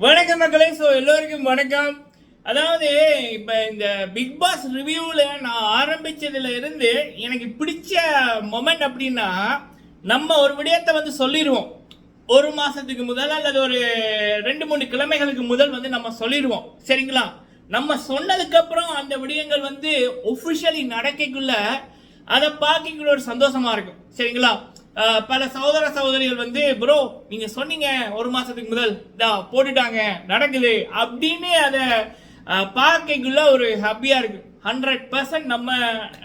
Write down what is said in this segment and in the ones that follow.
வணக்கம் மக்களே. ஸோ எல்லோருக்கும் வணக்கம். அதாவது இப்போ இந்த பிக் பாஸ் ரிவ்யூவில் நான் ஆரம்பிச்சதுல இருந்து எனக்கு பிடிச்ச மொமெண்ட் அப்படின்னா நம்ம ஒரு விடயத்தை வந்து சொல்லிடுவோம் ஒரு மாதத்துக்கு முதல் அல்லது ஒரு ரெண்டு மூணு கிழமைகளுக்கு முதல் வந்து நம்ம சொல்லிடுவோம் சரிங்களா? நம்ம சொன்னதுக்கப்புறம் அந்த விடயங்கள் வந்து ஒஃபிஷியலி நடக்கக்குள்ள அதை பார்க்கக்குள்ள ஒரு சந்தோஷமாக இருக்கும். சரிங்களா? பல சகோதர சகோதரிகள் வந்து ப்ரோ நீங்க சொன்னீங்க ஒரு மாசத்துக்கு முதல். டா போட்டுட்டாங்க நடக்குது. அப்படின்னு அதை பார்க்கக்குள்ள ஒரு ஹாப்பியா இருக்கு. ஹண்ட்ரட் பர்சன்ட் நம்ம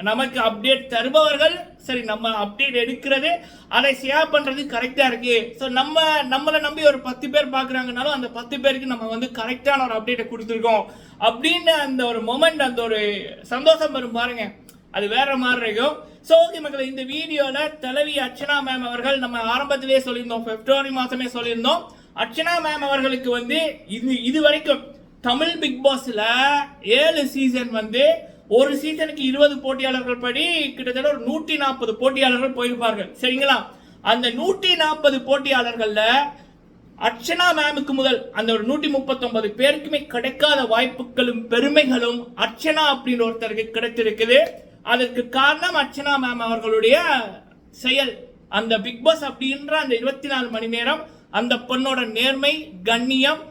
நமக்கு அப்டேட் தருபவர்கள் சரி நம்ம அப்டேட் எடுக்கிறது அதை ஷேர் பண்ணுறது கரெக்டாக இருக்கு. ஸோ நம்ம நம்மளை நம்பி ஒரு பத்து பேர் பார்க்குறாங்கனாலும் அந்த பத்து பேருக்கு நம்ம வந்து கரெக்டான ஒரு அப்டேட்டை கொடுத்துருக்கோம். அப்படின்னு அந்த ஒரு மொமெண்ட் அந்த ஒரு சந்தோஷம் வரும் பாருங்கள் அது வேற மாதிரி இருக்கும். ஸோ ஓகே மக்களே இந்த வீடியோவில் தலைவி அர்ச்சனா மேம் அவர்கள் நம்ம ஆரம்பத்திலே சொல்லியிருந்தோம் பிப்ரவரி மாதமே சொல்லியிருந்தோம். அர்ச்சனா மேம் அவர்களுக்கு வந்து இது இது வரைக்கும் தமிழ் பிக் பாஸில் ஏழு சீசன் வந்து ஒரு சீசனுக்கு இருபது போட்டியாளர்கள் படி கிட்டத்தட்ட ஒரு நூற்றி நாற்பது போட்டியாளர்கள் போயிருப்பார்கள். சரிங்களா? அந்த நூற்றி நாற்பது போட்டியாளர்களில் அர்ச்சனா மேமுக்கு முதல் அந்த ஒரு நூற்றி முப்பத்தொன்பது பேருக்குமே கிடைக்காத வாய்ப்புகளும் பெருமைகளும் அர்ச்சனா அப்படின்ற ஒருத்தருக்கு கிடைத்திருக்குது. அதற்கு காரணம் அர்ச்சனா மேம் அவர்களுடைய செயல். அந்த பிக் பாஸ் அப்படின்ற அந்த இருபத்தி நாலு மணி நேரம் அந்த பொண்ணோட நேர்மை கண்ணியம்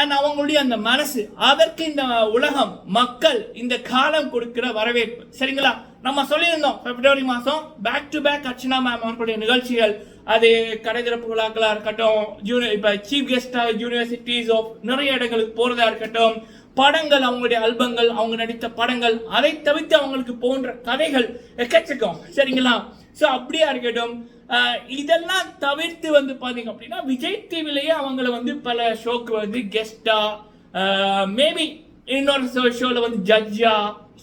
அண்ட் அவங்களுடைய அந்த மனசு. அதற்கு இந்த உலகம் மக்கள் இந்த காலம் கொடுக்கிற வரவேற்பு. சரிங்களா? நம்ம சொல்லியிருந்தோம் பிப்ரவரி மாதம் back to back Archana ma'am அவர்களுடைய நிகழ்ச்சிகள். அது கடைதிறப்பு விழாக்களாக இருக்கட்டும் ஜூனியர் இப்போ சீஃப் கெஸ்டாக யூனிவர்சிட்டிஸ் ஆஃப் நிறைய இடங்களுக்கு போகிறதா இருக்கட்டும் படங்கள் அவங்களுடைய அல்பங்கள் அவங்க நடித்த படங்கள் அதை தவிர்த்து அவங்களுக்கு போன்ற கதைகள் எக்கச்சக்கம். சரிங்களா? ஸோ அப்படியா இருக்கட்டும். இதெல்லாம் தவிர்த்து வந்து பார்த்தீங்க அப்படின்னா விஜய் டிவிலேயே அவங்கள வந்து பல ஷோக்கு வந்து கெஸ்டா மேபி இன்னொரு ஷோவில் வந்து ஜட்ஜா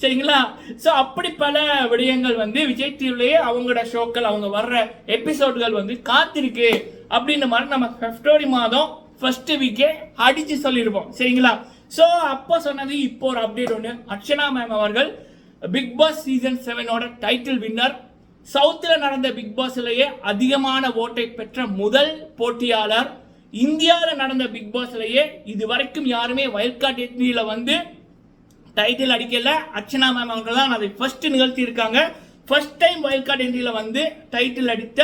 சரிங்களா? ஸோ அப்படி பல விடயங்கள் வந்து விஜய் டிவிலேயே அவங்களோட ஷோக்கள் அவங்க வர்ற எபிசோட்கள் வந்து காத்திருக்கு. அப்படின்ற மாதிரி நம்ம பிப்ரவரி மாதம் ஃபர்ஸ்ட் வீக்கே அடிச்சு சொல்லியிருப்போம் சரிங்களா? ஸோ அப்போ சொன்னது இப்போ ஒரு அப்டேட் ஒன்று அர்ச்சனா மேம் அவர்கள் பிக் பாஸ் சீசன் செவனோட டைட்டில் வின்னர் சவுத்தில் நடந்த பிக் பாஸ்லேயே அதிகமான ஓட்டை பெற்ற முதல் போட்டியாளர். இந்தியாவில் நடந்த பிக் பாஸ்லேயே இது வரைக்கும் யாருமே வயல்காட் எட்னியில் வந்து டைட்டில் அடிக்கல. அர்ச்சனா மேம் அவர்கள் தான் அதை ஃபர்ஸ்ட் நிகழ்த்தி இருக்காங்க ஃபர்ஸ்ட் டைம் வைல்ட் கார்டு என்ட்ரியில் வந்து டைட்டில் அடித்த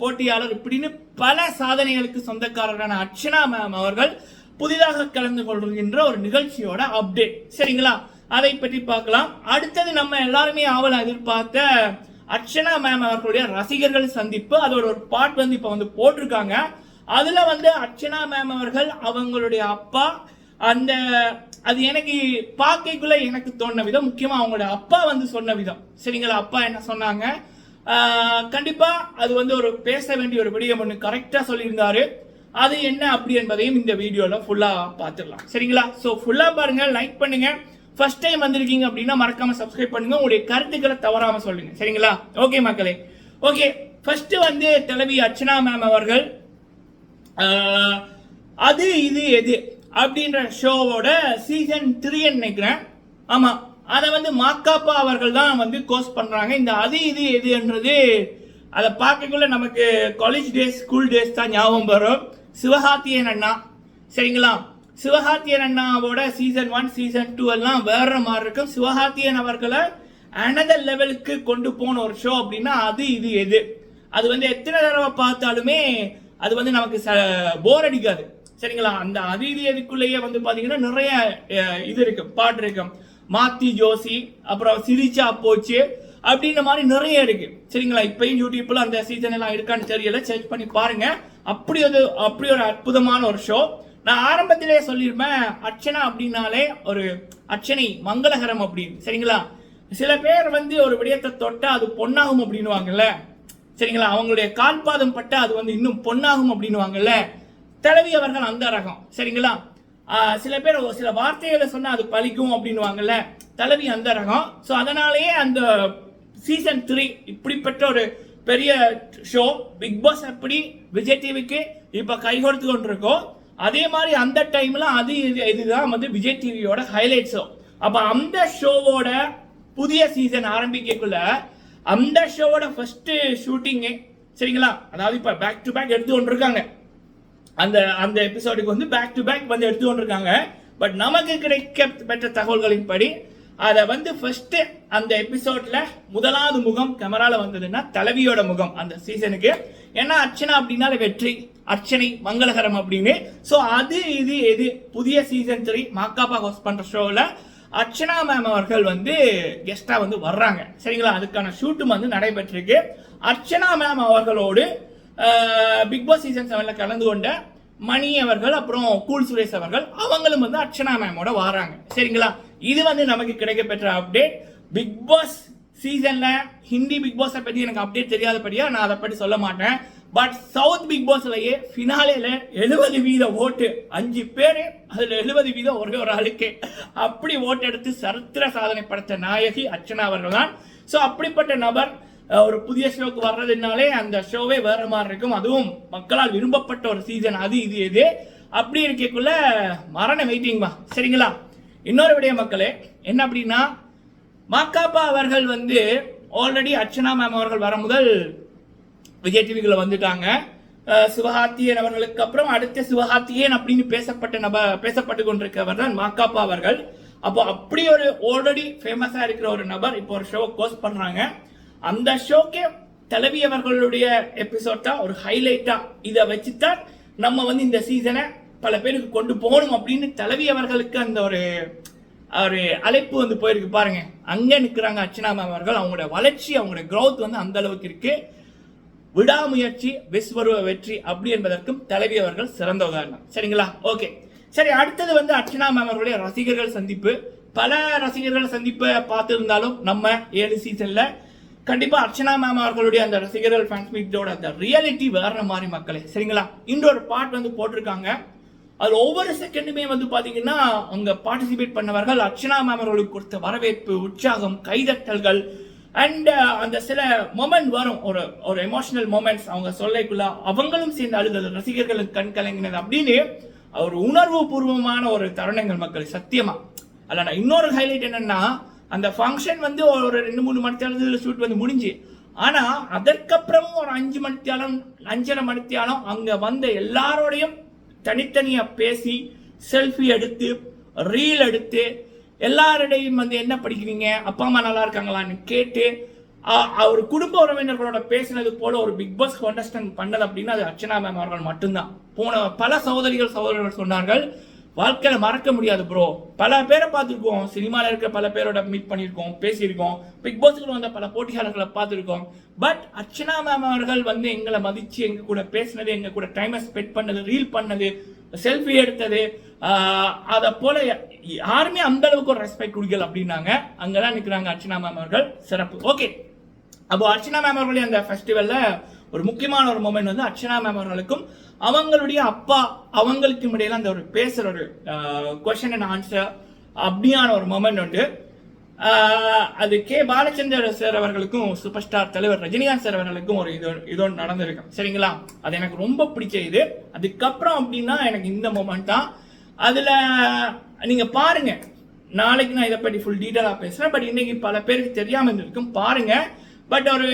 போட்டியாளர் இப்படின்னு பல சாதனைகளுக்கு சொந்தக்காரரான அர்ச்சனா மேம் அவர்கள் புதிதாக கலந்து கொள்கின்ற ஒரு நிகழ்ச்சியோட அப்டேட் சரிங்களா? அதை பற்றி பார்க்கலாம். அடுத்தது நம்ம எல்லாருமே ஆவல எதிர்பார்த்த அர்ச்சனா மேம் அவர்களுடைய ரசிகர்கள் சந்திப்பு. அதோட ஒரு பாட் வந்து இப்போ வந்து போட்டிருக்காங்க. அதுல வந்து அர்ச்சனா மேம் அவர்கள் அவங்களுடைய அப்பா அந்த அது எனக்கு பார்க்கக்குள்ள எனக்கு தோண விதம் முக்கியமா அவங்களோட அப்பா வந்து சொன்ன விதம். சரிங்களா? அப்பா என்ன சொன்னாங்க? கண்டிப்பாக கண்டிப்பா அது வந்து ஒரு பேச வேண்டிய ஒரு விடியம் ஒன்று கரெக்டா சொல்லியிருந்தாரு. அது என்ன அப்படி என்பதையும் இந்த வீடியோவில் ஃபுல்லாக பார்த்துடலாம். சரிங்களா? ஸோ ஃபுல்லாக பாருங்கள் லைக் பண்ணுங்கள் ஃபர்ஸ்ட் டைம் வந்திருக்கீங்க அப்படின்னா மறக்காம சப்ஸ்கிரைப் பண்ணுங்க. உங்களுடைய கருத்துக்களை தவறாம சொல்லுங்க. சரிங்களா? ஓகே மக்களே. ஓகே ஃபர்ஸ்ட் வந்து தலைவி அர்ச்சனா மேம் அவர்கள் அது இது எது அப்படின்ற ஷோவோட சீசன் த்ரீ நினைக்கிறேன். ஆமாம் அதை வந்து மாக்காப்பா அவர்கள் தான் வந்து கோர்ஸ் பண்ணுறாங்க இந்த அது இது எதுன்றது அதை பார்க்கக்குள்ள நமக்கு காலேஜ் டேஸ் ஸ்கூல் டேஸ் தான் ஞாபகம் வரும். சிவகார்த்தியன் அண்ணா. சரிங்களா? சிவகார்த்தியன் அண்ணாவோட சீசன் ஒன் சீசன் டூ எல்லாம் வேற மாதிரி இருக்கும். சிவகார்த்தியன் அவர்களை அனதர் லெவலுக்கு கொண்டு போன ஒரு ஷோ அப்படின்னா அது இது எது? அது வந்து எத்தனை தடவை பார்த்தாலுமே அது வந்து நமக்கு ச போர் அடிக்காது. சரிங்களா? அந்த அது இது எதுக்குள்ளேயே வந்து பார்த்தீங்கன்னா நிறைய இது இருக்கு பாட்டு இருக்கும் மாத்தி ஜோசி அப்புறம் சிரிச்சா போச்சு. அப்படின்ற மாதிரி நிறைய இருக்கு. சரிங்களா? இப்பயும் யூடியூப்ல அந்த சீசன் எல்லாம் இருக்கான்னு தெரியல. சர்ச் பண்ணி பாருங்க. அப்படி ஒரு அப்படி ஒரு அற்புதமான ஒரு ஷோ நான் ஆரம்பத்திலே சொல்லியிருப்பேன் அர்ச்சனா அப்படின்னாலே ஒரு அர்ச்சனை மங்களகரம் அப்படின்னு. சரிங்களா? சில பேர் வந்து ஒரு விடயத்தை தொட்டா அது பொன்னாகும் அப்படின்னுவாங்கல்ல. சரிங்களா? அவங்களுடைய கால்பாதம் பட்டா அது வந்து இன்னும் பொன்னாகும் அப்படின்னுவாங்கல்ல. தலைவி அவர்கள் அந்த ரகம். சரிங்களா? சில பேர் ஒரு சில வார்த்தைகளை சொன்னால் அது பலிக்கும் அப்படின்னுவாங்கல்ல. தலைவி அந்த ரகம். ஸோ அதனாலேயே அந்த சீசன் த்ரீ இப்படிப்பட்ட ஒரு பெரிய ஷோ பிக் பாஸ் எப்படி விஜய் டிவிக்கு இப்போ கை கொடுத்து கொண்டிருக்கோம். அதே மாதிரி அந்த டைம்ல அது இது இதுதான் வந்து விஜய் டிவியோட ஹைலைட் ஷோ அப்போ அந்த ஷோவோட புதிய சீசன் ஆரம்பிக்கக்குள்ள அந்த ஷோவோட ஃபர்ஸ்ட் ஷூட்டிங்கு சரிங்களா? அதாவது இப்போ பேக் டு பேக் எடுத்து கொண்டிருக்காங்க. அந்த அந்த எபிசோடுக்கு வந்து பேக் டு பேக் வந்து எடுத்து கொண்டிருக்காங்க. பட் நமக்கு கிடைக்க பெற்ற தகவல்களின்படி அதை வந்து ஃபர்ஸ்ட் அந்த எபிசோட்ல முதலாவது முகம் கேமரால வந்ததுன்னா தலைவியோட முகம் அந்த சீசனுக்கு ஏன்னா அர்ச்சனா அப்படின்னால வெற்றி அர்ச்சனை மங்களகரம் அப்படின்னு. ஸோ அது இது எது? புதிய சீசன் த்ரீ மாக்காப்பா ஹோஸ்ட் பண்ற ஷோவில் அர்ச்சனா மேம் அவர்கள் வந்து கெஸ்டா வந்து வர்றாங்க. சரிங்களா? அதுக்கான ஷூட்டும் வந்து நடைபெற்றிருக்கு. அர்ச்சனா மேம் அவர்களோடு பிக் பாஸ் சீசன் செவன்ல கலந்து கொண்ட மணி அவர்கள் அப்புறம் கூல் சுரேஷ் அவர்கள் அவங்களும் வந்து அர்ச்சனா மேமோட வராங்க. சரிங்களா? இது வந்து நமக்கு கிடைக்கப்பெற்ற அப்டேட் பிக் பாஸ் சீசன்ல ஹிந்தி பிக் பாஸை பத்தி எனக்கு அப்டேட் தெரியாதபடியா நான் அதை பற்றி சொல்ல மாட்டேன். பட் சவுத் பிக் பாஸ்லயே ஃபினாலேல எழுபது வீத ஓட்டு. அஞ்சு பேர் அதுல எழுபது வீதம் ஒரே ஒரு ஆளுக்கு. அப்படி ஓட்டு எடுத்து சரித்திர சாதனை படைத்த நாயகி அர்ச்சனா அவர்கள் தான் ஸோ அப்படிப்பட்ட நபர் ஒரு புதிய ஷோக்கு வர்றதுனாலே அந்த ஷோவே வேற மாதிரி இருக்கும். அதுவும் மக்களால் விரும்பப்பட்ட ஒரு சீசன் அது இது இது. அப்படி இருக்கக்குள்ள மரண வெயிட்டிங்மா சரிங்களா? இன்னொரு விடய மக்களே என்ன அப்படின்னா மாக்காப்பா அவர்கள் வந்து ஆல்ரெடி அர்ச்சனா மேம் அவர்கள் வர முதல் விஜய் டிவிக்குள்ள வந்துட்டாங்க. சிவஹாத்தியன் சிவகார்த்தியன் அவர்களுக்கு அப்புறம் அடுத்த சிவகார்த்தியன் அப்படின்னு பேசப்பட்ட நப பேசப்பட்டு கொண்டிருக்கவர் தான் மாக்காப்பா அவர்கள். அப்போ அப்படி ஒரு ஆல்ரெடி ஃபேமஸாக இருக்கிற ஒரு நபர் இப்போ ஒரு ஷோ கோஸ்ட் பண்ணுறாங்க அந்த ஷோக்கே தலைவி அவர்களுடைய எபிசோட் தான் ஒரு ஹைலைட்டாக இதை வச்சுதான் நம்ம வந்து இந்த சீசனை பல பேருக்கு கொண்டு போகணும் அப்படின்னு தலைவி அவர்களுக்கு அந்த ஒரு ஒரு அழைப்பு வந்து போயிருக்கு. பாருங்க. அங்கே நிற்கிறாங்க அர்ச்சனா மேம் அவர்கள். அவங்களோட வளர்ச்சி அவங்களோட க்ரோத் வந்து அந்த அளவுக்கு இருக்கு. விடாமுயற்சி விஸ்வருவ வெற்றி அப்படி என்பதற்கும் தலைவி அவர்கள் சிறந்த உதாரணம். சரிங்களா? ஓகே சரி அடுத்தது வந்து அர்ச்சனா மேம் அவர்களுடைய ரசிகர்கள் சந்திப்பு. பல ரசிகர்கள் சந்திப்பை பார்த்துருந்தாலும் நம்ம ஏழு சீசனில் கண்டிப்பாக அர்ச்சனா மேம் அவர்களுடைய அந்த ரசிகர்கள் ஃபேன்ஸ் மீட்டோட அந்த ரியாலிட்டி வேற மாதிரி மக்களே. சரிங்களா? இன்னொரு பாட் வந்து போட்டிருக்காங்க. அது ஒவ்வொரு செகண்டுமே வந்து பார்த்தீங்கன்னா அங்கே பார்ட்டிசிபேட் பண்ணவர்கள் அர்ச்சனா மேம் அவர்களுக்கு கொடுத்த வரவேற்பு உற்சாகம் கைதட்டல்கள் அண்ட் uh, அந்த சில மொமெண்ட் வரும். ஒரு ஒரு எமோஷனல் மொமெண்ட்ஸ் அவங்க சொல்லைக்குள்ள அவங்களும் சேர்ந்து அழுதல் ரசிகர்களுக்கு கண் கலங்கினது அப்படின்னு ஒரு உணர்வு பூர்வமான ஒரு தருணங்கள் மக்கள் சத்தியமா. அல்ல நான் இன்னொரு ஹைலைட் என்னன்னா அந்த ஃபங்க்ஷன் வந்து ஒரு ரெண்டு மூணு மணித்தாலத்தில் ஷூட் வந்து முடிஞ்சு. ஆனா அதற்கப்புறமும் ஒரு அஞ்சு மணித்தியாலம் அஞ்சரை மணித்தியாலம் அங்க வந்த எல்லாரோடையும் தனித்தனியாக பேசி செல்ஃபி எடுத்து ரீல் எடுத்து எல்லாரிடையும் வந்து என்ன படிக்கிறீங்க? அப்பா அம்மா நல்லா இருக்காங்களான்னு கேட்டு அவர் குடும்ப உறவினர்களோட பேசினது போல ஒரு பிக் பாஸ் கான்டெஸ்டன்ட் பண்ணது அப்படின்னா அது அர்ச்சனா மேம் அவர்கள் மட்டும்தான். போன பல சகோதரிகள் சகோதரர்கள் சொன்னார்கள் வாழ்க்கையில் மறக்க முடியாது ப்ரோ பல பேரை பார்த்துருக்கோம். சினிமாவில் இருக்கிற பல பேரோட மீட் பண்ணியிருக்கோம் பேசியிருக்கோம். பிக் பாஸுக்கு வந்த பல போட்டியாளர்களை பார்த்துருக்கோம். பட் அர்ச்சனா மேம் அவர்கள் வந்து எங்களை மதித்து எங்கள் கூட பேசினது எங்க கூட டைமை ஸ்பெண்ட் பண்ணது ரீல் பண்ணது செல்ஃபி எடுத்தது அதை போல யாருமே அந்த அளவுக்கு ஒரு ரெஸ்பெக்ட் கொடுக்கல அப்படின்னாங்க. அங்கதான் நிற்கிறாங்க அர்ச்சனா மேம் அவர்கள். சிறப்பு. ஓகே அப்போ அர்ச்சனா மேம் அவர்களுடைய அந்த ஃபெஸ்டிவலில் ஒரு முக்கியமான ஒரு மூமெண்ட் வந்து அர்ச்சனா மேம் அவர்களுக்கும் அவங்களுடைய அப்பா அவங்களுக்கும் இடையில அந்த ஒரு பேசுற ஒரு கொஷன் அண்ட் ஆன்சர் அப்படியான ஒரு மூமெண்ட் உண்டு. அது கே. பாலச்சந்தர் சார் அவர்களுக்கும் சூப்பர் ஸ்டார் தலைவர் ரஜினிகாந்த் சார் அவர்களுக்கும் ஒரு இது இது ஒன்று நடந்திருக்கு. சரிங்களா? அது எனக்கு ரொம்ப பிடிச்ச இது. அதுக்கப்புறம் அப்படின்னா எனக்கு இந்த மூமெண்ட் தான். அதுல நீங்க பாருங்க. நாளைக்கு நான் இதை பற்றி ஃபுல் டீட்டெயிலாக பேசுகிறேன் பட் இன்னைக்கு பல பேருக்கு தெரியாமல் இருந்திருக்கும். பாருங்க. பட் ஒரு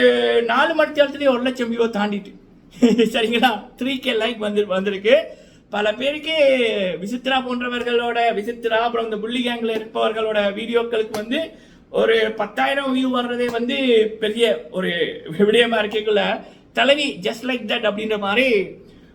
நாலு மணி நேரத்துலேயே ஒரு லட்சம் வியூவை தாண்டிட்டு. சரிங்களா? த்ரீ கே லைக் வந்து வந்திருக்கு. பல பேருக்கு விசித்ரா போன்றவர்களோட விசித்ரா அப்புறம் இந்த புள்ளி கேங்கில் இருப்பவர்களோட வீடியோக்களுக்கு வந்து ஒரு பத்தாயிரம் வியூ வர்றதே வந்து பெரிய ஒரு விடயமா இருக்கக்குள்ள தலைவி ஜஸ்ட் லைக் தட் அப்படின்ற மாதிரி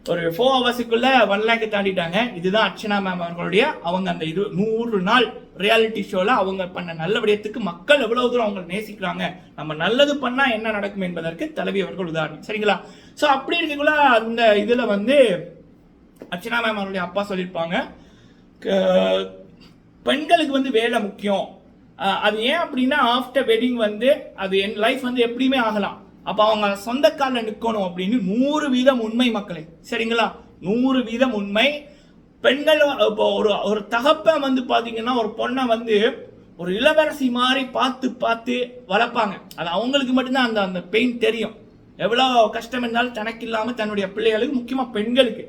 ஒரு ஃபோர் ஹவர்ஸுக்குள்ள ஒன் லேக் தாண்டிட்டாங்க. இதுதான் அர்ச்சனா மேம் அவர்களுடைய அவங்க அந்த இது நூறு நாள் ரியாலிட்டி ஷோவில் அவங்க பண்ண நல்ல விடயத்துக்கு மக்கள் எவ்வளவு தூரம் அவங்க நேசிக்கிறாங்க? நம்ம நல்லது பண்ணால் என்ன நடக்கும் என்பதற்கு தலைவி அவர்கள் உதாரணம். சரிங்களா? ஸோ அப்படி இருக்கக்குள்ள அந்த இதில் வந்து அர்ச்சனா மேம் அவருடைய அப்பா சொல்லியிருப்பாங்க க- பெண்களுக்கு வந்து வேலை முக்கியம். அது ஏன் அப்படின்னா ஆஃப்டர் வெட்டிங் வந்து அது என் லைஃப் வந்து எப்படியுமே ஆகலாம். அப்போ அவங்க சொந்த காலில் நிற்கணும் அப்படின்னு நூறு வீதம் உண்மை மக்களே. சரிங்களா? நூறு வீதம் உண்மை பெண்கள் இப்போ ஒரு ஒரு தகப்பன் வந்து பார்த்தீங்கன்னா ஒரு பொண்ணை வந்து ஒரு இளவரசி மாதிரி பார்த்து பார்த்து வளர்ப்பாங்க. அது அவங்களுக்கு மட்டும்தான் அந்த அந்த பெயின் தெரியும். எவ்வளோ கஷ்டம் இருந்தாலும் தனக்கு இல்லாமல் தன்னுடைய பிள்ளைகளுக்கு முக்கியமாக பெண்களுக்கு.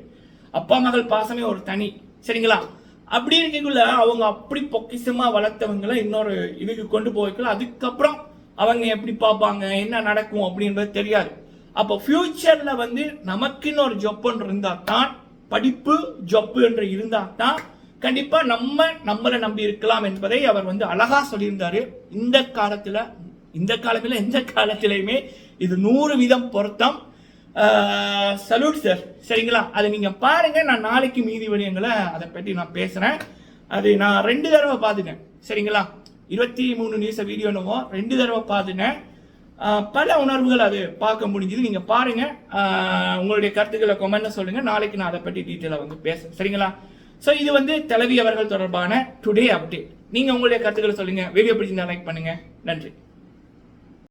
அப்பா மகள் பாசமே ஒரு தனி சரிங்களா? அப்படி இருக்கக்குள்ள அவங்க அப்படி பொக்கிசமாக வளர்த்தவங்கள இன்னொரு இதுக்கு கொண்டு போய்க்கல அதுக்கப்புறம் அவங்க எப்படி பார்ப்பாங்க என்ன நடக்கும் அப்படின்றது தெரியாது. அப்போ ஃப்யூச்சரில் வந்து நமக்குன்னு ஒரு ஜொப் இருந்தால் தான் படிப்பு ஜப்பு என்று இருந்தால் தான் கண்டிப்பா நம்ம நம்மளை நம்பி இருக்கலாம் என்பதை அவர் வந்து அழகா சொல்லியிருந்தாரு. இந்த காலத்துல இந்த காலத்துல எந்த காலத்திலையுமே இது நூறு வீதம் பொருத்தம். சல்யூட் சார் சரிங்களா? அதை நீங்க பாருங்க. நான் நாளைக்கு மீதி வணியங்களை அதை பற்றி நான் பேசுறேன். அது நான் ரெண்டு தடவை பார்த்துட்டேன். சரிங்களா? இருபத்தி மூணு நியூஸை வீடியோ என்னவோ ரெண்டு தடவை பார்த்துட்டேன். பல உணர்வுகள் அது பார்க்க முடிஞ்சுது. நீங்க பாருங்க. உங்களுடைய கருத்துக்களை கொமெண்ட்ல சொல்லுங்க. நாளைக்கு நான் அதை பற்றி டீட்டெயிலாக வந்து பேசுறேன். சரிங்களா? ஸோ இது வந்து தலைவி அவர்கள் தொடர்பான டுடே அப்டேட் நீங்க உங்களுடைய கருத்துக்களை சொல்லுங்க. வீடியோ பிடிச்சிருந்தா லைக் பண்ணுங்க. நன்றி.